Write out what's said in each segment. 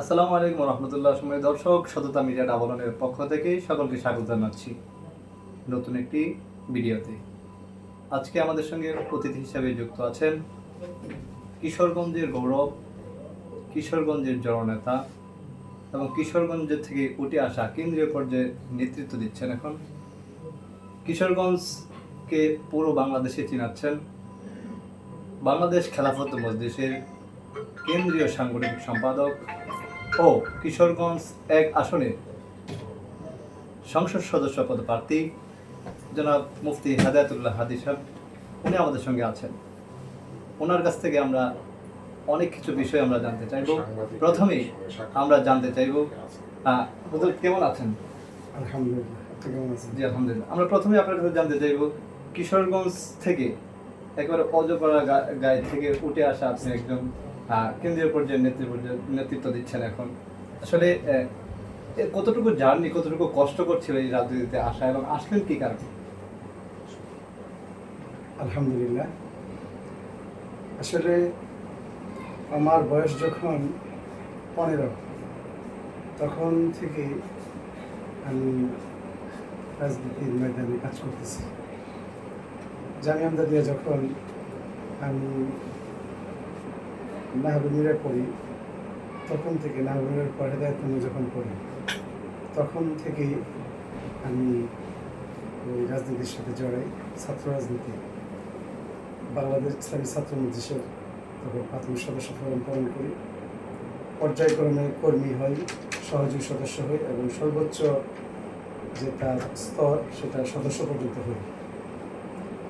আসসালামু আলাইকুম রহমতুল্লাহ সময় দর্শক সততা মিডিয়া ডাবলনের পক্ষ থেকে সকলকে স্বাগত জানাচ্ছি নতুন একটি ভিডিওতে। আজকে আমাদের সঙ্গে অতিথি হিসাবে যুক্ত আছেন কিশোরগঞ্জের গৌরব, কিশোরগঞ্জের জননেতা এবং কিশোরগঞ্জের থেকে উঠে আসা কেন্দ্রীয় পর্যায়ে নেতৃত্ব দিচ্ছেন এখন। কিশোরগঞ্জকে পুরো বাংলাদেশে চিনাচ্ছেন বাংলাদেশ খেলাফত মজলিসের কেন্দ্রীয় সাংগঠনিক সম্পাদক ও কিশোরগঞ্জ এক আসনে সংসদ সদস্য পদপ্রার্থী জনাব মুফতি হাদায়তুল্লাহ হাদি সাহেব উনি আমাদের সঙ্গে আছেন। ওনার কাছ থেকে আমরা অনেক কিছু বিষয় আমরা জানতে চাইব। প্রথমেই আমরা জানতে চাইব হুজুর কেমন আছেন? আলহামদুলিল্লাহ আপনি কেমন আছেন? জি আলহামদুলিল্লাহ। আমরা প্রথমে আপনার কাছে জানতে চাইব কিশোরগঞ্জ থেকে একেবারে অজপাড়া গায়ে থেকে উঠে আসা আপনি একজন কেন্দ্রীয় পর্যায়ে নেতৃত্ব নেতৃত্ব দিচ্ছেন এখন। আসলে কতটুকু জার্নি, কতটুকু কষ্ট করছিল এই রাজনীতিতে আসা এবং আসলেন কি কারণে? আলহামদুলিল্লাহ। আসলে আমার বয়স যখন পনেরো, তখন থেকে আমি রাজনীতির ময়দানে কাজ করতেছি। জামিয়া আমদাদিয়া যখন আমি নাহবুমিরে পড়ি, তখন থেকে নাহবুমিরের পর হেদায়তনে যখন পড়ি, তখন থেকেই আমি ওই রাজনীতির সাথে জড়াই, ছাত্র রাজনীতি। বাংলাদেশ ইসলামী ছাত্র মজলিসের তখন প্রাথমিক সদস্য ফরম পালন করি। পর্যায়ক্রমে কর্মী হই, সহযোগী সদস্য হই এবং সর্বোচ্চ যে তার স্তর, সেটা সদস্য পর্যন্ত হই।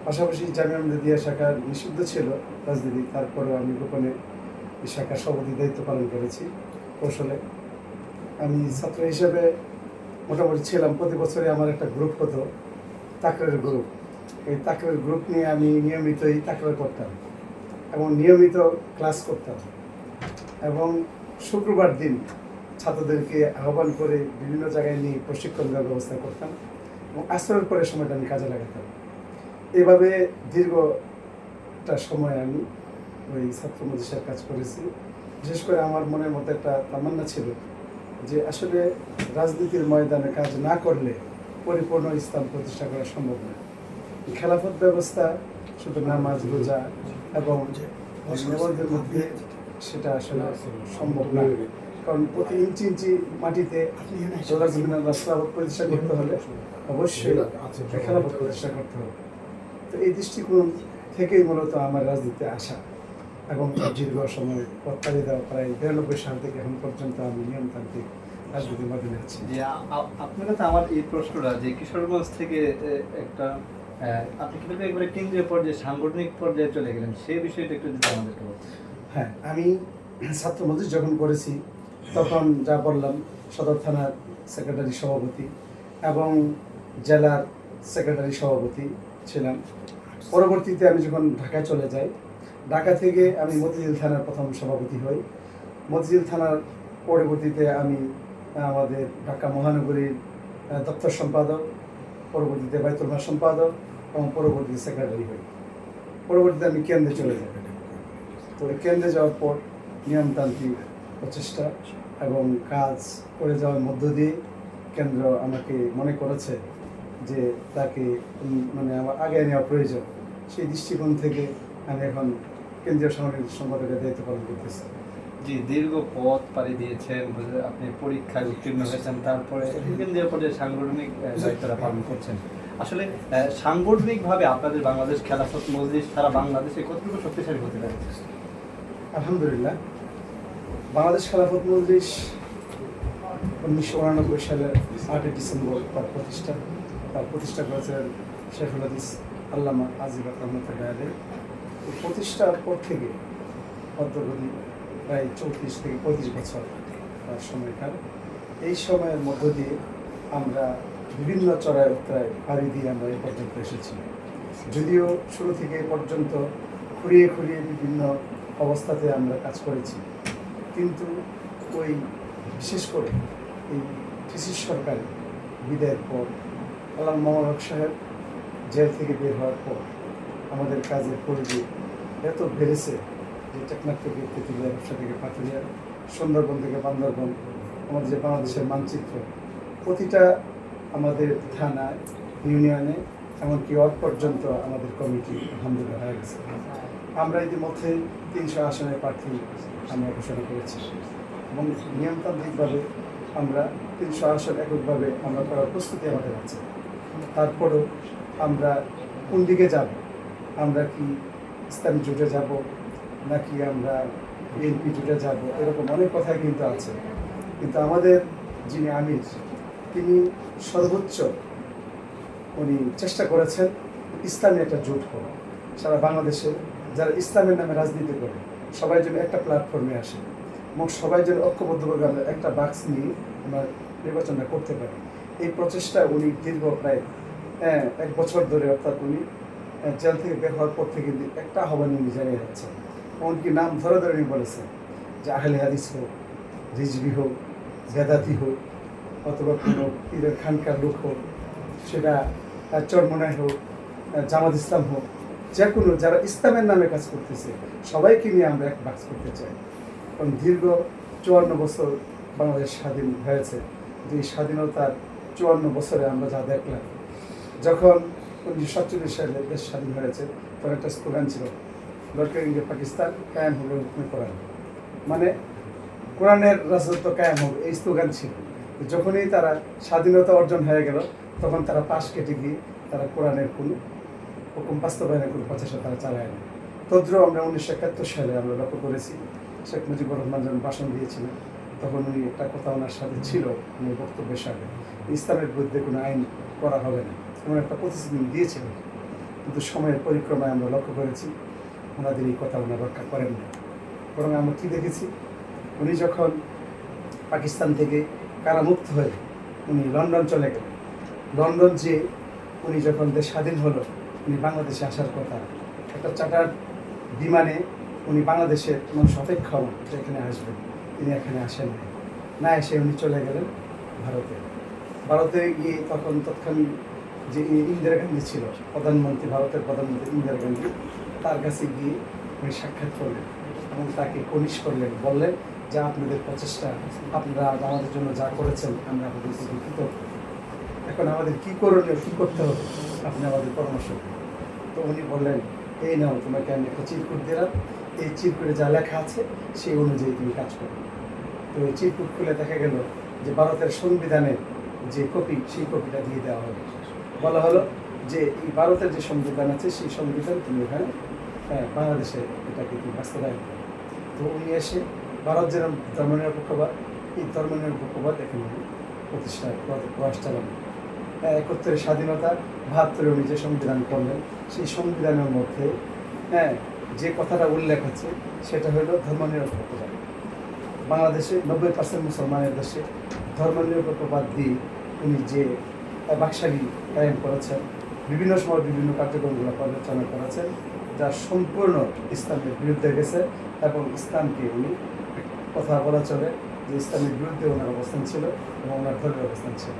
পাশাপাশি জামিয়া দিয়া শাখা নিষিদ্ধ ছিল রাজনীতি, তারপরেও আমি গোপনে এই শাখার সভাপতি দায়িত্ব পালন করেছি কৌশলে। আমি ছাত্র হিসেবে মোটামুটি ছিলাম। প্রতি বছরে আমার একটা গ্রুপ হতো, তাকরের গ্রুপ এই তাকরের গ্রুপ নিয়ে আমি নিয়মিতই তাকরার করতাম এবং নিয়মিত ক্লাস করতাম। এবং শুক্রবার দিন ছাত্রদেরকে আহ্বান করে বিভিন্ন জায়গায় নিয়ে প্রশিক্ষণ দেওয়ার ব্যবস্থা করতাম এবং আসরের পরে সময়টা আমি কাজে লাগাতাম। এভাবে দীর্ঘটা সময় আমি ওই ছাত্র মজলিসের কাজ করেছি। বিশেষ করে আমার মনের মধ্যে একটা তামান্না ছিল যে আসলে রাজনীতির ময়দানে কাজ না করলে পরিপূর্ণ ইসলাম প্রতিষ্ঠা করা সম্ভব না। এই খেলাফত ব্যবস্থা, শুধু নামাজ, রোজা এবং মুসলমানদের মধ্যে সেটা আসলে সম্ভব না। কারণ প্রতি ইঞ্চি ইঞ্চি মাটিতে রাস্তা প্রতিষ্ঠা করতে হলে অবশ্যই খেলাফত প্রতিষ্ঠা করতে হবে। তো এই দৃষ্টিকোণ থেকেই মূলত আমার রাজনীতিতে আসা। এবং দীর্ঘ সময় পত্তালি দেওয়া প্রায় বিরানব্বই সাল থেকে এখন পর্যন্ত আমি নিয়মতান্ত্রিক রাজনীতির মাধ্যমে আছি যে আপনার কাছে আমার এই প্রশ্নটা যে কিশোরগঞ্জ থেকে একটা আপনি কীভাবে একবারে কেন্দ্রীয় পর্যায়ে সাংগঠনিক পর্যায়ে চলে গেলেন? সেই বিষয়টা একটু যদি আমাদেরকে হ্যাঁ আমি ছাত্র মজলিস যখন করেছি তখন যা বললাম সদর থানার সেক্রেটারি সভাপতি এবং জেলার সেক্রেটারি সভাপতি ছিলাম। পরবর্তীতে আমি যখন ঢাকায় চলে যাই ঢাকা থেকে আমি মতিঝিল থানার প্রথম সভাপতি হই। মতিঝিল থানার পরবর্তীতে আমি আমাদের ঢাকা মহানগরীর দপ্তর সম্পাদক, পরবর্তীতে বাইতুল মাল সম্পাদক এবং পরবর্তীতে সেক্রেটারি হই। পরবর্তীতে আমি কেন্দ্রে চলে যাই। তো কেন্দ্রে যাওয়ার পর নিয়মতান্ত্রিক প্রচেষ্টা এবং কাজ করে যাওয়ার মধ্য দিয়ে কেন্দ্র আমাকে মনে করেছে যে তাকে মানে আমার আগে নেওয়া প্রয়োজন। সেই দৃষ্টিকোণ থেকে আমি এখন কেন্দ্রীয় সাংগঠনিক সম্পাদকের দায়িত্ব পালন করতেছি। জি দীর্ঘ পথ পাড়ি দিয়েছেন আপনি পরীক্ষায় উত্তীর্ণ হয়েছেন তারপরে কেন্দ্রীয় পর্যায়ে সাংগঠনিক দায়িত্বটা পালন করছেন। আসলে সাংগঠনিকভাবে আপনাদের বাংলাদেশ খেলাফত মজলিস সারা বাংলাদেশে কতটুকু শক্তিশালী হতে পারে? আলহামদুলিল্লাহ। বাংলাদেশ খেলাফত মজলিস উনিশশো উনানব্বই সালের আটই ডিসেম্বর তার প্রতিষ্ঠা তার প্রতিষ্ঠা করেছিলেন শেখুল হাদিস আল্লামা আজিব রহমতুল্লাহ প্রতিষ্ঠার পর থেকে অদ্যবধি প্রায় চৌত্রিশ থেকে পঁয়ত্রিশ বছর তার সময়কাল। এই সময়ের মধ্য দিয়ে আমরা বিভিন্ন চড়াই উত্তরায় পাড়ি দিয়ে আমরা এ পর্যন্ত এসেছি। যদিও শুরু থেকে এ পর্যন্ত খুঁড়িয়ে খুঁড়িয়ে বিভিন্ন অবস্থাতে আমরা কাজ করেছি। কিন্তু ওই বিশেষ করে এই ফিসিস সরকার বিদায়ের পর আল্লাহ মোহাম্মদ সাহেব জেল থেকে বের হওয়ার পর আমাদের কাজের পরিধি এত বেড়েছে যে টেকনাফ থেকে তেঁতুলিয়া ব্যবসা থেকে পাতুলিয়া সুন্দরবন থেকে বান্দরবন, আমাদের যে বাংলাদেশের মানচিত্র, প্রতিটা আমাদের থানায়, ইউনিয়নে, এমনকি ওয়ার্ড পর্যন্ত আমাদের কমিটি আলহামদুলিল্লাহ হয়ে গেছে। আমরা ইতিমধ্যে তিনশো আসনের প্রার্থী আমরা ঘোষণা করেছি এবং নিয়মতান্ত্রিকভাবে আমরা তিনশো আসন এককভাবে আমরা করার প্রস্তুতি আমাদের আছে। তারপরেও আমরা কোন দিকে যাব? আমরা কি ইসলামী জোটে যাব নাকি আমরা বিএনপি জোটে যাব? এরকম অনেক কথাই কিন্তু আছে। কিন্তু আমাদের যিনি আমির তিনি সর্বোচ্চ উনি চেষ্টা করেছেন ইসলামী একটা জোট করা সারা বাংলাদেশে যারা ইসলামের নামে রাজনীতি করে সবাই যেন একটা প্ল্যাটফর্মে আসে এবং সবাই যেন ঐক্যবদ্ধভাবে আমরা একটা বাক্স নিয়ে আমরা নির্বাচনটা করতে পারি। এই প্রচেষ্টা উনি দীর্ঘ প্রায় হ্যাঁ, এক বছর ধরে অর্থাৎ উনি জেল থেকে বের হওয়ার পর থেকে একটা আহ্বান উনি জানিয়ে যাচ্ছেন এমনকি নাম ধরে ধরে বলেছে যে আহলে হাদিস হোক, রিজভি হোক, বেদাতি হোক, অথবা কোনো পীরের খানকার লোক হোক, সেটা চরমনায় হোক জামাত ইসলাম হোক, যে কোনো, যারা ইসলামের নামে কাজ করতেছে, সবাইকে নিয়ে আমরা এক বাক্স করতে চাই। কারণ দীর্ঘ চুয়ান্ন বছর বাংলাদেশ স্বাধীন হয়েছে। যে স্বাধীনতার চুয়ান্ন বছরে আমরা যা দেখলাম, যখন উনিশশো সাতচল্লিশ সালে দেশ স্বাধীন হয়েছে তখন একটা স্লোগান ছিল, দরকার ইন্ডিয়া পাকিস্তান কায়েম হবে হুকুমে কোরআন। মানে কোরআনের রাজত্ব কায়েম হবে, এই স্লোগান ছিল। যখনই তারা স্বাধীনতা অর্জন হয়ে গেল, তখন তারা পাশ কেটে গিয়ে তারা কোরআনের কোনো হুকুম বাস্তবায়নের কোনো প্রচেষ্টা তারা চালায় না। তদ্র আমরা উনিশশো একাত্তর সালে আমরা লক্ষ্য করেছি, শেখ মুজিবুর রহমান যখন ভাষণ দিয়েছিলেন, তখন উনি একটা কথা ওনার সাথে ছিল, উনি বক্তব্যের সাথে, ইসলামের বিরুদ্ধে কোনো আইন করা হবে না। এমন একটা প্রতিশ্রুতি উনি দিয়েছিলেন কিন্তু সময়ের পরিক্রমায় আমরা লক্ষ্য করেছি, ওনাদের এই কথা ওনার রক্ষা করেন না বরং আমরা কী দেখেছি, উনি যখন পাকিস্তান থেকে কারামুক্ত হয়ে উনি লন্ডন চলে গেলেন। লন্ডন যে উনি যখন দেশ স্বাধীন হলো, উনি বাংলাদেশে আসার কথা, একটা চার্টার বিমানে উনি বাংলাদেশের মানুষ অপেক্ষা হন যে এখানে আসবেন। তিনি এখানে আসেন না এসে উনি চলে গেলেন ভারতে। ভারতে গিয়ে তখন তৎক্ষণাৎ যে ইন্দিরা গান্ধী ছিল, প্রধানমন্ত্রী, ভারতের প্রধানমন্ত্রী ইন্দিরা গান্ধী, তার কাছে গিয়ে উনি সাক্ষাৎ করলেন এবং তাকে কনিশ করলেন, বললেন, যে আপনাদের প্রচেষ্টা, আপনারা আমাদের জন্য যা করেছেন, আমরা আপনাদের কৃতজ্ঞ। এখন আমাদের কী করণীয়, কী করতে হবে? আপনি আমাদের পরামর্শ। তো উনি বললেন, এই নাও, তোমাকে আমি একটা চিরকুট দিলাম। এই চিরকুটে যা লেখা আছে, সেই অনুযায়ী তুমি কাজ করো। তো এই চিরকুট খুলে দেখা গেল যে ভারতের সংবিধানের যে কপি, সেই কপিটা দিয়ে দেওয়া হলো। বলা হলো যে এই ভারতের যে সংবিধান আছে সেই সংবিধান তুমি ওখানে হ্যাঁ, বাংলাদেশে এটাকে তুমি বাস্তবায়ন করো তো উনি এসে ভারত যেরকম ধর্মনিরপেক্ষবাদ এই ধর্মনিরপেক্ষবাদ এখানে প্রতিষ্ঠা প্রয়াস চালানো হ্যাঁ, একাত্তরের স্বাধীনতা বাহাত্তরে উনি যে সংবিধান করলেন সেই সংবিধানের মধ্যে হ্যাঁ যে কথাটা উল্লেখ আছে সেটা হলো ধর্মনিরপেক্ষবাদ বাংলাদেশে নব্বই পার্সেন্ট মুসলমানের দেশে ধর্মনিরপেক্ষবাদ দিয়ে উনি যে বাকশালী কায়েম করেছেন। বিভিন্ন সময় বিভিন্ন কার্যক্রমগুলো পর্যালোচনা করেছেন, যা সম্পূর্ণ ইসলামের বিরুদ্ধে গেছে এবং ইসলামকে উনি কথা বলা চলে যে ইসলামের বিরুদ্ধে ওনার অবস্থান ছিল এবং ওনার ধর্মের অবস্থান ছিল।